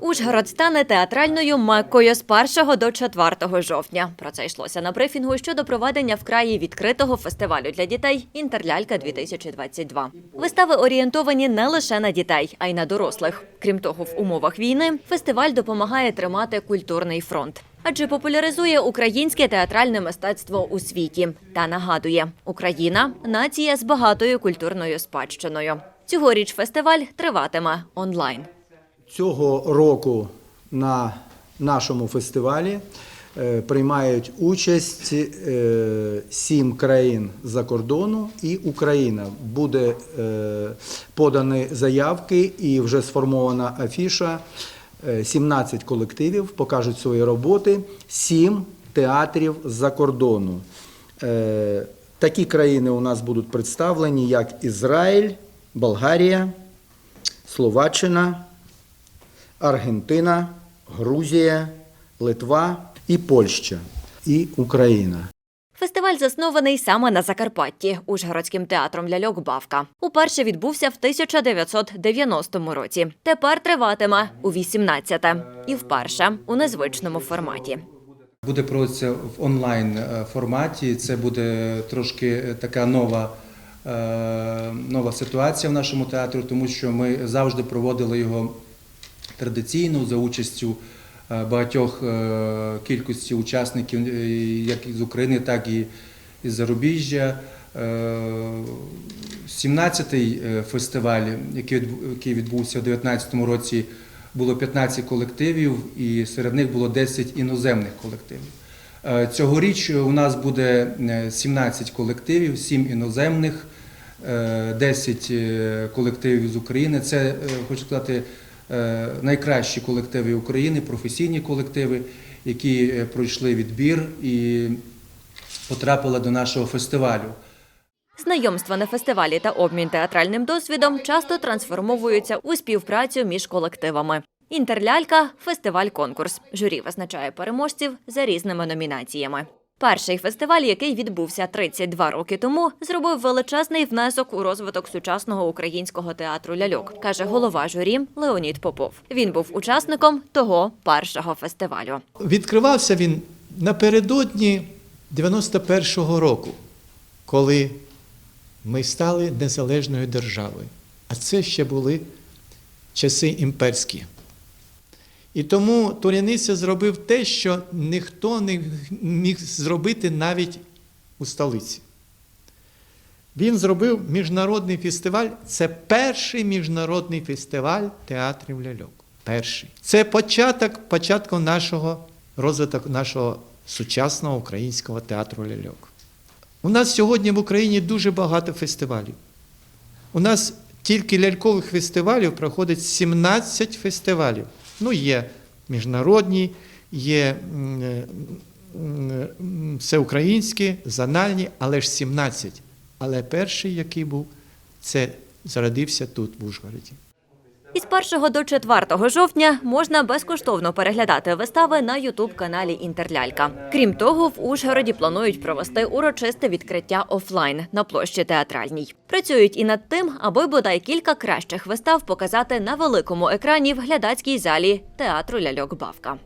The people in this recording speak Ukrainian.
Ужгород стане театральною меккою з 1 до 4 жовтня. Про це йшлося на брифінгу щодо проведення в краї відкритого фестивалю для дітей Інтерлялька 2022 Вистави орієнтовані не лише на дітей, а й на дорослих. Крім того, в умовах війни фестиваль допомагає тримати культурний фронт. Адже популяризує українське театральне мистецтво у світі та нагадує, Україна нація з багатою культурною спадщиною. Цьогоріч фестиваль триватиме онлайн. Цього року на нашому фестивалі е, приймають участь е, сім країн за кордону і Україна. Буде е, подані заявки і вже сформована афіша. Е, 17 колективів покажуть свої роботи, 7 театрів за кордону. Такі країни у нас будуть представлені, як Ізраїль, Болгарія, Словаччина. Аргентина, Грузія, Литва і Польща і Україна. Фестиваль заснований саме на Закарпатті Ужгородським театром ляльок Бавка. Уперше відбувся в 1990 році. Тепер триватиме у 18-те. і вперше у незвичному форматі. Буде проводитися в онлайн е, форматі. Це буде трошки е, така нова, е, нова ситуація в нашому театрі, тому що ми завжди проводили його традиційно за участю е, багатьох е, кількості учасників, е, як з України, так і із зарубіжжя. Е, 17-й е, фестиваль, який відбу- відбувся у 2019 році, було 15 колективів, і серед них було 10 іноземних колективів. Цьогоріч у нас буде е, 17 колективів, 7 іноземних, е, 10 е, колективів з України. Це, хочу сказати, найкращі колективи України, професійні колективи, які е, пройшли відбір і потрапили до нашого фестивалю. Знайомства на фестивалі та обмін театральним досвідом часто трансформовуються у співпрацю між колективами. Інтерлялька фестиваль-конкурс. Журі визначає переможців за різними номінаціями. Перший фестиваль, який відбувся 32 роки тому, зробив величезний внесок у розвиток сучасного українського театру ляльок, каже голова журі Леонід Попов. Він був учасником того першого фестивалю. Відкривався він напередодні 91-го року, коли ми стали незалежною державою. А це ще були часи імперські. І тому Туряниця зробив те, що ніхто не міг зробити навіть у столиці. Він зробив міжнародний фестиваль. Це перший міжнародний фестиваль театрів ляльок. Перший. Це початок, початку нашого розвиток нашого сучасного українського театру ляльок. У нас сьогодні в Україні дуже багато фестивалів. У нас тільки лялькових фестивалів проходить 17 фестивалів. Ну, є міжнародні, є е, м, всеукраїнські, зональні, але ж 17. Але перший, який був, це зародився тут, в Ужгороді. Із 1 до 4 жовтня можна безкоштовно переглядати вистави на ютуб-каналі Інтерлялька. Крім того, в Ужгороді планують провести урочисте відкриття офлайн на площі театральній. Працюють і над тим, аби бодай кілька кращих вистав показати на великому екрані в глядацькій залі театру ляльок Бавка.